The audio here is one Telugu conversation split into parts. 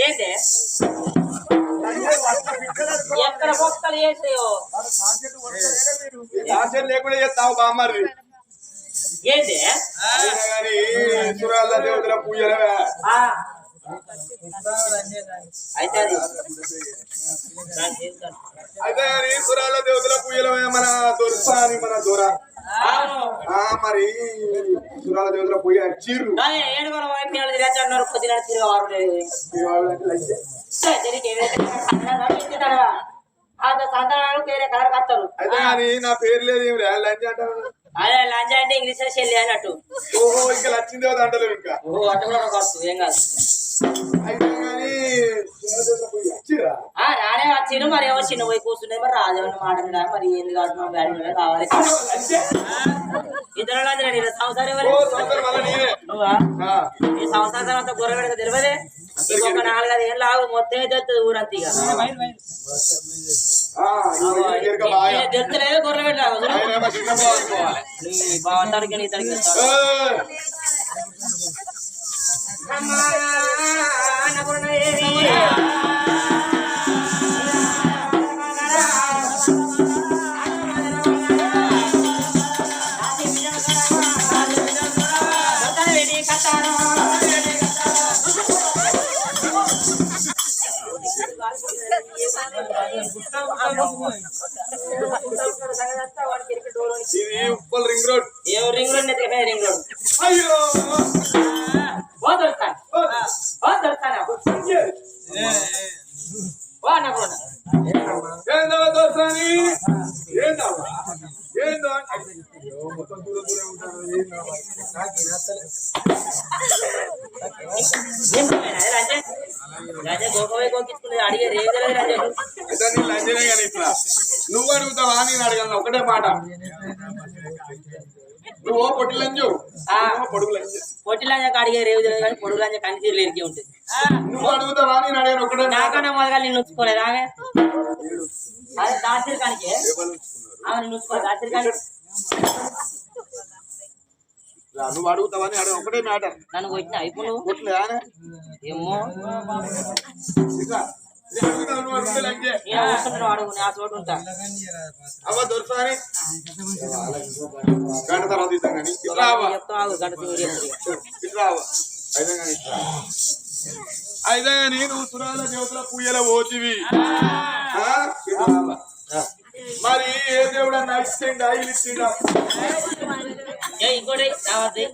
ఏంటి? ఎక్కడ బొక్కలు చేస్తాయో ఆశలు లేకుండా చేస్తావు బామ్మారి ఏంటి సురాల దేవతల పూజలవే అయితే అయితే సురాల దేవతల పూజలవే మన అని దొర. మరి సురాల దేవతల పూజ చీరు అయితే కానీ నా పేరు లేదు ఏమి లంచ్ అంటారు. అదే లంచ్ అంటే ఇంగ్లీష్లో చెల్లి అన్నట్టు. ఓహో ఇంకా లచ్చింది దేవత అంటలేవు ఇంకా. ఓ అట్ట కూడా ఏం కాదు. అయితే కానీ రానే వచ్చిండు మరి ఏమో చిన్న పోయి కూర్చున్నాయి మరి రాజేమన్న మాట వినా మరి ఏంది కాదు మా బ్యాడ్ కావాలి. ఇద్దరు సంవత్సరం నువ్వా? ఈ సంవత్సరం తర్వాత గొర్రె పెడక తెలియదే? ఇంకొక నాలుగైదు ఏళ్ళు ఆగు మొత్తం తెలుస్తుంది ఊరంతా ఇక. తెలుస్తలేదు గొర్రె పెట్టాలి ఆయన ఏమో చిన్న బావ అనుకోవాలి. బాగుంటానికి నీ! Ring road. ఏ రింగ్ రోడ్? ఎత్తుకపోయి గోకించుకునేది అడిగే రాజా ఇట్లా. నువ్వు అడుగుతావా నేను అడగలను ఒకటే మాట. నువ్వు పొట్టి లంజు ఆ. నువ్వు పొడుగు లంజు పొట్టి లంజకు అడిగే రేవు తెలియదు కానీ పొడుగు లంజ తీరులు ఉంటుంది. నువ్వు అడుగుతావా నేను అడగను ఒకటే నాకన్నా మొదగా నిన్ను ఉంచుకోలేదు ఆమె? అదే దాచిరి కానికి. ఎవరు? ఆమె నిన్ను ఉంచుకోలేదు దాచిరి కానికి. రా, నువ్వు అడుగుతావా అని అడగ. ఒకటే మాట నన్ను కొట్టిన? ఏమో. నేను నేను గంట తర్వాత ఇద్దాం కానీ. ఇట్లా ఇట్లా అయితే కానీ ఇట్లా అయితే కానీ నువ్వు సురాల దేవతల పూజల పోతివి. మరి ఏ ఇచ్చిండా ఇది ఇచ్చిండా? ఇంకోటి కావాలి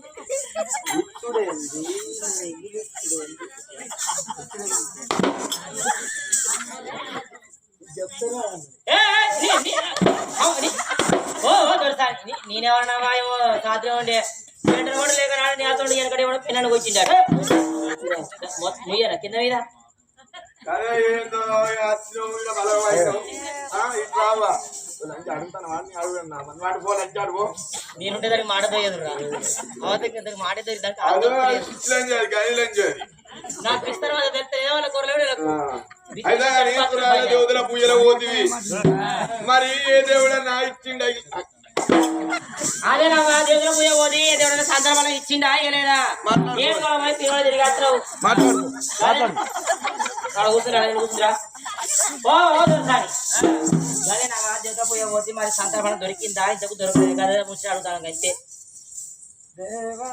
నేనేమన్నా ఏమో సాధ్యం ఉండే వెంటనే కూడా లేక నాడు నేతో వెనకడే కూడా పిల్లనికి వచ్చిండాడు నుయ్యరా కింద మీద అరే ఏందో నేనుంటే దానికి మాట పోయేది అవతకి దానికి మాట నాకు ఇస్తారు వాళ్ళు తెలిస్తే ఏ కూరలేడు పూజల పోతివి. మరి ఏ దేవుడన్నా ఇచ్చిండా? అదే నా దేవుడు పోయే పోది దేవుడు సందర్భంలో ఇచ్చిండా? మాట్లాడు. ఏం కావాలి తిరుమల తిరిగేస్తావు. మాట్లాడు. అక్కడ కూర్చురా కూర్చురా. ఓ ఓ దొరకాలి అదే నా దేవుడు పోయే పోతే మరి సందర్భంలో దొరికిందా ఇంతకు దొరకలేదు కదా ముచ్చి అడుగుతాను అంతే దేవా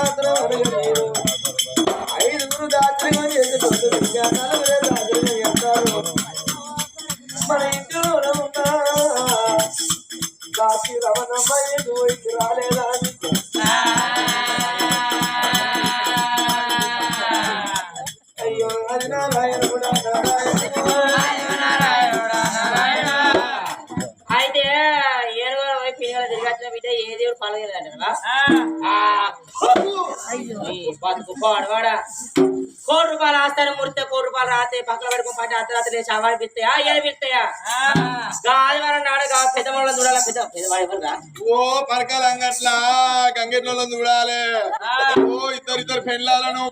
మాత్రం అడగలేరు ఐదుగురు దాత్రిగా చేసి పొద్దుగా నలుగురే మన ఇంటిలోనే ఉన్నా కాశీ రమణమ్మ ఎందుకు రాలేదా కోటి రూపాయలు ఆస్తాను ముడితే కోటి రూపాయలు రాతే పక్కన పెట్టుకుని పట్టి అర్ధరాత్రి లేచి అవాడి పిస్తాయా ఏమి పిస్తాయా ఆదివారం నాడు గా పెద్ద వాళ్ళని చూడాలి పెద్ద పెద్దవాడు ఎవరుగా ఓ పరకాల అంగట్ల గంగెట్లలో చూడాలి ఓ ఇద్దరు ఇద్దరు పెళ్ళాలను